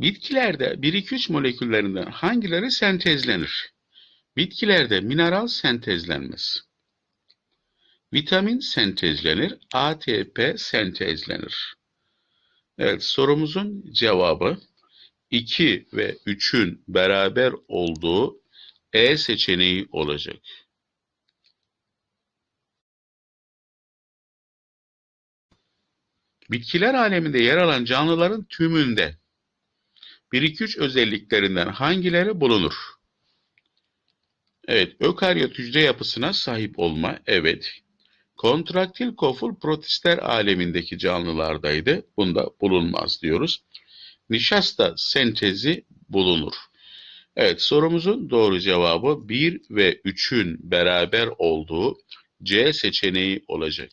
Bitkilerde 1-2-3 moleküllerinden hangileri sentezlenir? Bitkilerde mineral sentezlenmez. Vitamin sentezlenir, ATP sentezlenir. Evet, sorumuzun cevabı 2 ve 3'ün beraber olduğu E seçeneği olacak. Bitkiler aleminde yer alan canlıların tümünde 1-2-3 özelliklerinden hangileri bulunur? Evet, ökaryot hücre yapısına sahip olma, evet. Kontraktil koful protistler alemindeki canlılardaydı. Bunda bulunmaz diyoruz. Nişasta sentezi bulunur. Evet, sorumuzun doğru cevabı 1 ve 3'ün beraber olduğu C seçeneği olacak.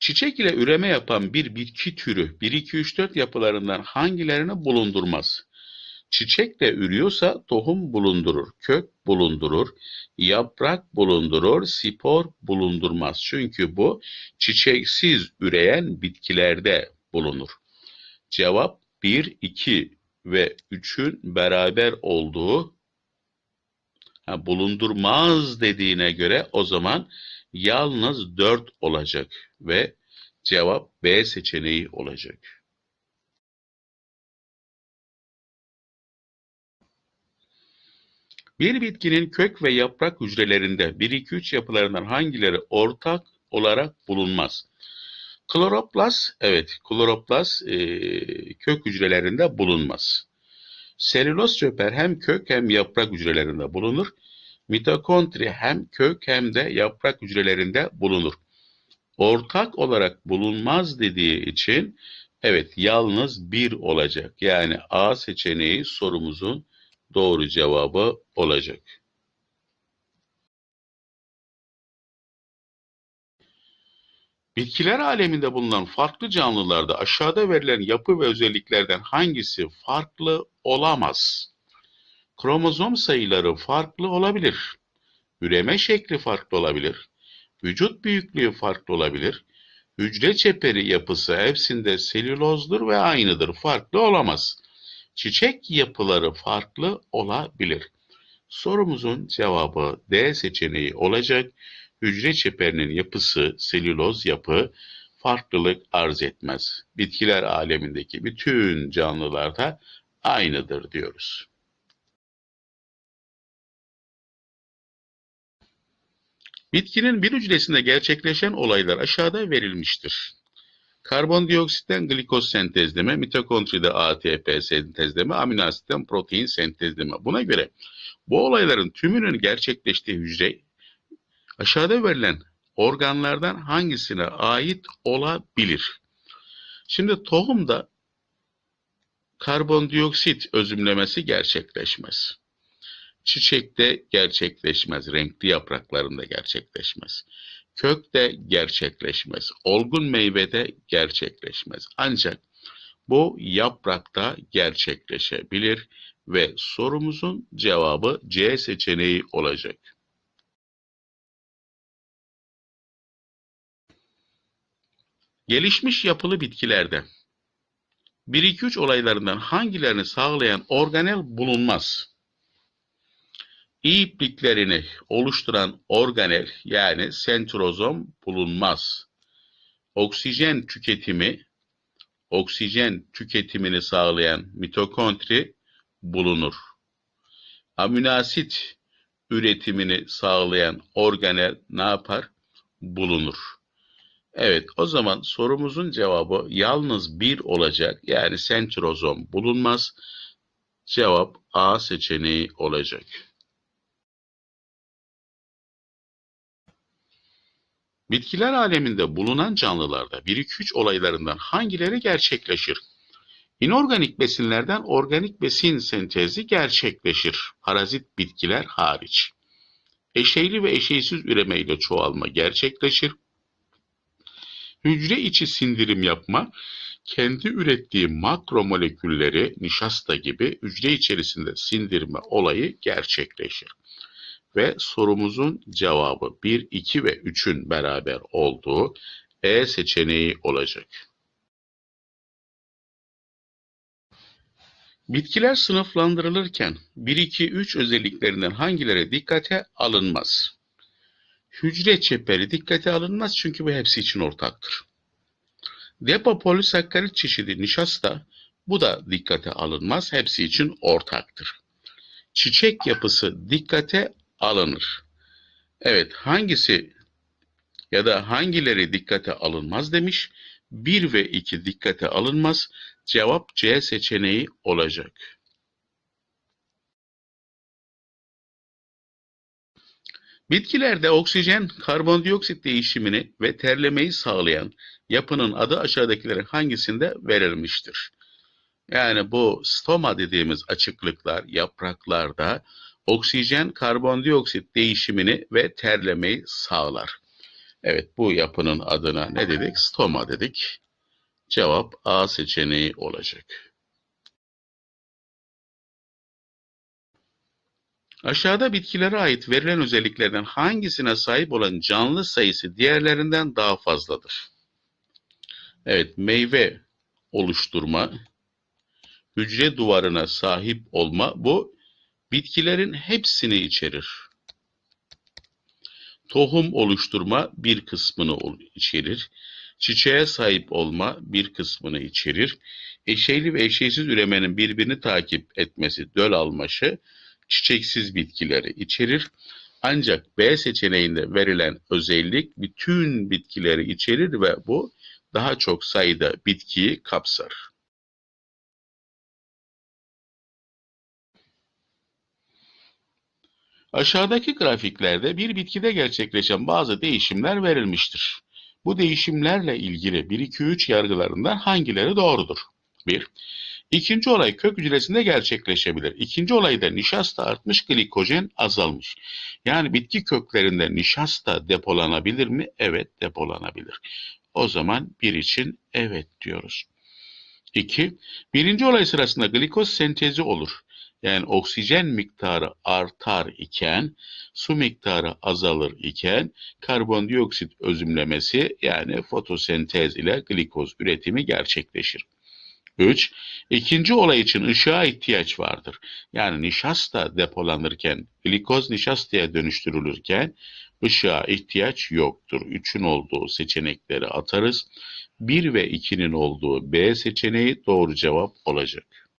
Çiçek ile üreme yapan bir bitki türü 1-2-3-4 yapılarından hangilerini bulundurmaz? Çiçekle ürüyorsa tohum bulundurur, kök bulundurur, yaprak bulundurur, spor bulundurmaz. Çünkü bu çiçeksiz üreyen bitkilerde bulunur. Cevap 1, 2 ve 3'ün beraber olduğu ha, bulundurmaz dediğine göre o zaman yalnız 4 olacak ve cevap B seçeneği olacak. Bir bitkinin kök ve yaprak hücrelerinde 1-2-3 yapılarından hangileri ortak olarak bulunmaz? Kloroplast, evet, kloroplast e, kök hücrelerinde bulunmaz. Selüloz çöper hem kök hem yaprak hücrelerinde bulunur. Mitokondri hem kök hem de yaprak hücrelerinde bulunur. Ortak olarak bulunmaz dediği için evet yalnız bir olacak. Yani A seçeneği sorumuzun doğru cevabı olacak. Bitkiler aleminde bulunan farklı canlılarda aşağıda verilen yapı ve özelliklerden hangisi farklı olamaz? Kromozom sayıları farklı olabilir. Üreme şekli farklı olabilir. Vücut büyüklüğü farklı olabilir. Hücre çeperi yapısı hepsinde selülozdur ve aynıdır. Farklı olamaz. Çiçek yapıları farklı olabilir. Sorumuzun cevabı D seçeneği olacak. Hücre çeperinin yapısı, selüloz yapı farklılık arz etmez. Bitkiler alemindeki bütün canlılarda aynıdır diyoruz. Bitkinin bir hücresinde gerçekleşen olaylar aşağıda verilmiştir. Karbondioksitten glikoz sentezleme, mitokondride ATP sentezleme, amino asitten protein sentezleme. Buna göre bu olayların tümünün gerçekleştiği hücre aşağıda verilen organlardan hangisine ait olabilir? Şimdi tohumda karbondioksit özümlemesi gerçekleşmez. Çiçekte gerçekleşmez, renkli yapraklarında gerçekleşmez. Kökte gerçekleşmez, olgun meyvede gerçekleşmez. Ancak bu yaprakta gerçekleşebilir ve sorumuzun cevabı C seçeneği olacak. Gelişmiş yapılı bitkilerde 1-2-3 olaylarından hangilerini sağlayan organel bulunmaz? İyi ipliklerini oluşturan organel yani sentrozom bulunmaz. Oksijen tüketimi, oksijen tüketimini sağlayan mitokondri bulunur. Aminoasit üretimini sağlayan organel ne yapar? Bulunur. Evet, o zaman sorumuzun cevabı yalnız bir olacak. Yani sentrozom bulunmaz. Cevap A seçeneği olacak. Bitkiler aleminde bulunan canlılarda 1-2-3 olaylarından hangileri gerçekleşir? İnorganik besinlerden organik besin sentezi gerçekleşir. Parazit bitkiler hariç. Eşeyli ve eşeysiz üremeyle çoğalma gerçekleşir. Hücre içi sindirim yapma, kendi ürettiği makromolekülleri nişasta gibi hücre içerisinde sindirme olayı gerçekleşir. Ve sorumuzun cevabı 1, 2 ve 3'ün beraber olduğu E seçeneği olacak. Bitkiler sınıflandırılırken 1, 2, 3 özelliklerinden hangileri dikkate alınmaz? Hücre çeperi dikkate alınmaz çünkü bu hepsi için ortaktır. Depo polisakkarit çeşidi nişasta bu da dikkate alınmaz. Hepsi için ortaktır. Çiçek yapısı dikkate alınır. Evet hangisi ya da hangileri dikkate alınmaz demiş. 1 ve 2 dikkate alınmaz. Cevap C seçeneği olacak. Bitkilerde oksijen karbondioksit değişimini ve terlemeyi sağlayan yapının adı aşağıdakilerin hangisinde verilmiştir? Yani bu stoma dediğimiz açıklıklar yapraklarda oksijen karbondioksit değişimini ve terlemeyi sağlar. Evet bu yapının adına ne dedik? Stoma dedik. Cevap A seçeneği olacak. Aşağıda bitkilere ait verilen özelliklerden hangisine sahip olan canlı sayısı diğerlerinden daha fazladır? Evet, meyve oluşturma, hücre duvarına sahip olma bu bitkilerin hepsini içerir. Tohum oluşturma bir kısmını içerir. Çiçeğe sahip olma bir kısmını içerir. Eşeyli ve eşeğsiz üremenin birbirini takip etmesi, döl almaşı çiçeksiz bitkileri içerir. Ancak B seçeneğinde verilen özellik bütün bitkileri içerir ve bu daha çok sayıda bitkiyi kapsar. Aşağıdaki grafiklerde bir bitkide gerçekleşen bazı değişimler verilmiştir. Bu değişimlerle ilgili 1-2-3 yargılarından hangileri doğrudur? 1. İkinci olay kök hücresinde gerçekleşebilir. İkinci olayda nişasta artmış, glikojen azalmış. Yani bitki köklerinde nişasta depolanabilir mi? Evet depolanabilir. O zaman bir için evet diyoruz. 2. Birinci olay sırasında glikoz sentezi olur. Yani oksijen miktarı artar iken, su miktarı azalır iken karbondioksit özümlemesi yani fotosentez ile glikoz üretimi gerçekleşir. 3. İkinci olay için ışığa ihtiyaç vardır. Yani nişasta depolanırken, glikoz nişastaya dönüştürülürken ışığa ihtiyaç yoktur. 3'ün olduğu seçenekleri atarız. 1 ve 2'nin olduğu B seçeneği doğru cevap olacak.